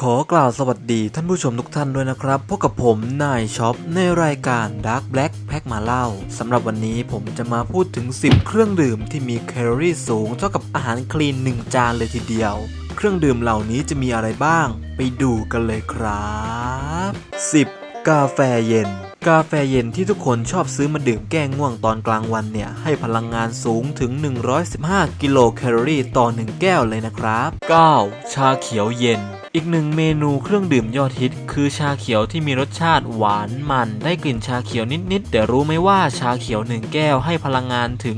ขอกล่าวสวัสดีท่านผู้ชมทุกท่านด้วยนะครับพบกับผมนายช็อปในรายการ Dark Black แพ็กมาเล่าสำหรับวันนี้ผมจะมาพูดถึง 10 เครื่องดื่มที่มีแคลอรี่สูงเท่ากับอาหารคลีน 1 จานเลยทีเดียว เครื่องดื่มเหล่านี้จะมีอะไรบ้าง ไปดูกันเลยครับ 10. กาแฟเย็น กาแฟเย็นที่ทุกคนชอบซื้อมาดื่มแก้ง่วงตอนกลางวันเนี่ย ให้พลังงานสูงถึง 115 กิโลแคลอรี่ต่อ 1 แก้วเลยนะครับ 9. ชาเขียวเย็น อีกหนึ่งเมนูเครื่องดื่มยอดฮิต คือชาเขียวที่มีรสชาติหวานมัน ได้กลิ่นชาเขียวนิดๆ แต่รู้ไหมว่าชาเขียว 1 แก้วให้พลังงานถึง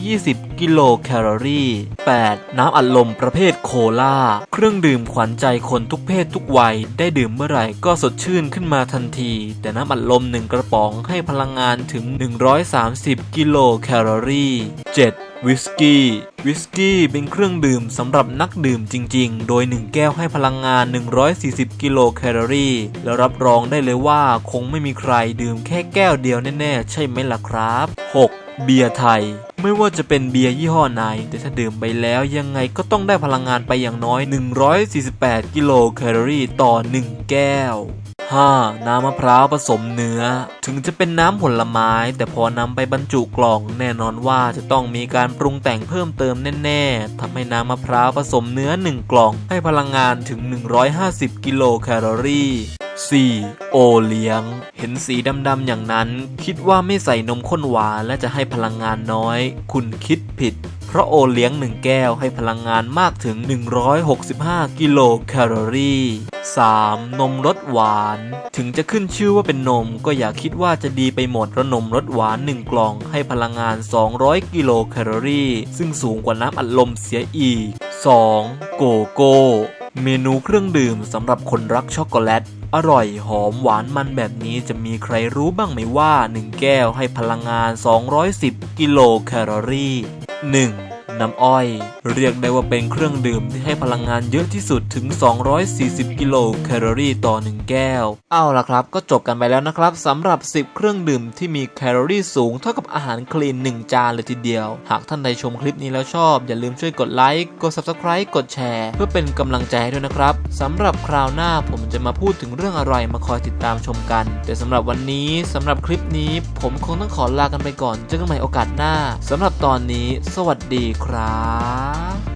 120 กิโลแคลอรี่ 8. น้ำอัดลมประเภทโคลาเครื่องดื่มขวัญใจคนทุกเพศทุกวัย ได้ดื่มเมื่อไหร่ก็สดชื่นขึ้นมาทันที แต่น้ำอัดลม1 กระป๋องให้พลังงานถึง 130 กิโลแคลอรี่ 7. วิสกี้ วิสกี้เป็นเครื่องดื่มสำหรับนักดื่มจริง ๆ โดย 1 แก้วให้พลังงาน 140 กิโลแคลอรี่ แล้วรับรองได้เลยว่าคงไม่มีใครดื่มแค่แก้วเดียวแน่ ๆ ใช่ไหมล่ะครับ 6. เบียร์ไทยไม่ว่าจะเป็นเบียร์ยี่ห้อไหน แต่ถ้าดื่มไปแล้วยังไงก็ต้องได้พลังงานไปอย่างน้อย 148 กิโลแคลอรี่ต่อ 1 แก้ว 5. น้ำมะพร้าวผสมเนื้อ ถึงจะเป็นน้ำผลไม้ แต่พอนำไปบรรจุกล่อง แน่นอนว่าจะต้องมีการปรุงแต่งเพิ่มเติมแน่ๆทำให้น้ำมะพร้าวผสมเนื้อ 1 กล่อง ให้พลังงานถึง 150 กิโลแคลอรี่ 4. โอเลี้ยง เห็นสีดำๆอย่างนั้น คิดว่าไม่ใส่นมข้นหวานและจะให้พลังงานน้อย คุณคิดผิด เพราะโอเลี้ยง 1 แก้วให้พลังงานมากถึง 165 กิโลแคลอรี่ 3. นมรสหวาน ถึงจะขึ้นชื่อว่าเป็นนมก็อย่าคิดว่าจะดีไปหมดเพราะนมรสหวาน 1 กล่องให้พลังงาน 200 กิโลแคลอรี่ ซึ่งสูงกว่าน้ำอัดลมเสียอีก 2. โกโก้ เมนูเครื่องดื่มสำหรับคนรักช็อกโกแลตอร่อยหอมหวานมันแบบนี้จะมีใครรู้บ้างไหมว่า 1 แก้วให้พลังงาน 210 กิโลแคลอรี่ 1. น้ำอ้อย เรียกได้ว่าเป็นเครื่องดื่มที่ให้พลังงานเยอะที่สุดถึง 240 กิโลแคลอรี่ต่อ 1 แก้ว เอาล่ะครับ ก็จบกันไปแล้วนะครับสำหรับ 10 เครื่องดื่มที่มีแคลอรี่สูงเท่ากับอาหารคลีน 1 จานเลยทีเดียว หากท่านใดชมคลิปนี้แล้วชอบ อย่าลืมช่วยกดไลค์ กด Subscribe กดแชร์ เพื่อเป็นกำลังใจให้ด้วยนะครับสำหรับคราวหน้าผมจะมาพูดถึงเรื่องอะไรมาคอยติดตามชมกัน แต่สำหรับวันนี้สำหรับคลิปนี้ ผมคงต้องขอลากันไปก่อนเจอกันใหม่โอกาสหน้าสำหรับตอนนี้ สวัสดีครับ